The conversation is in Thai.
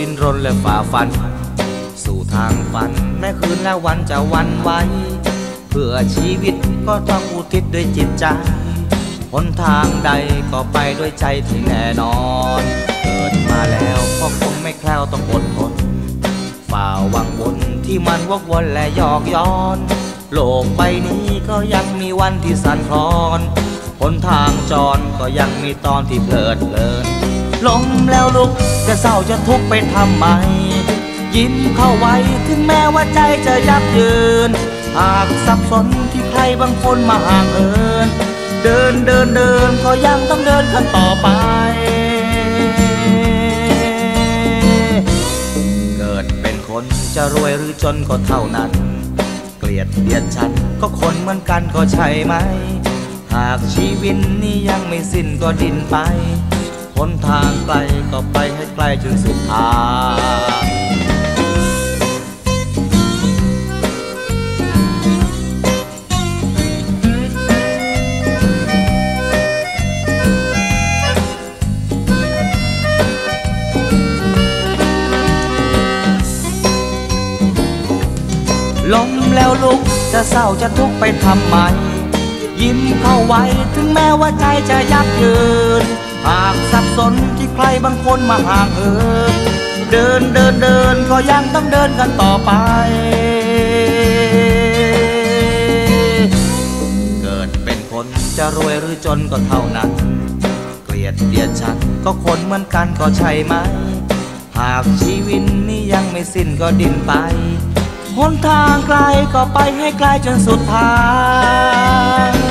ดินร่นและฝ่าฟัน สู่ทางฝันแม้คืนและวันจะวันไวเพื่อชีวิตก็ต้องอุทิศด้วยจิตใจหนทางใดก็ไปด้วยใจที่แน่นอน เกิดมาแล้วก็คงไม่แคล้วต้องอดทนฝ่าวังวนที่มันวกวนและยอกย้อน โลกใบนี้ก็ยังมีวันที่สั่นคลอนหนทางจรก็ยังมีตอนที่เพลิดเพลิน ล้มแล้วลุกจะเศร้าจะทุกข์ไปทำไม ยิ้มเข้าไว้ถึงแม้ว่าใจจะยับเยิน หากสับสนที่ใครบางคนมาห่างเอิน เดินเดินเดินก็ยังต้องเดินกันต่อไป เกิดเป็นคนจะรวยหรือจนก็เท่านั้น เกลียดเดียดฉันก็คนเหมือนกันก็ใช่ไหม หากชีวิตนี้ยังไม่สิ้นก็ดิ้นไป หนทางไกลก็ไปให้ไกลจนสุดทางล้มแล้วลุกจะเศร้าจะทุกข์ไปทำไม ยิ้มเข้าไว้ถึงแม้ว่าใจจะยับเยิน หากสับสนที่ใครบางคนมาห่างเอินเดินเดินเดินก็ยังต้องเดินกันต่อไป เกิดเป็นคนจะรวยหรือจนก็เท่านั้น เกลียดเดียดฉันก็คนเหมือนกันก็ใช่ไหม หากชีวิตนี้ยังไม่สิ้นก็ดิ้นไปหนทางไกลก็ไปให้ไกลจนสุดทาง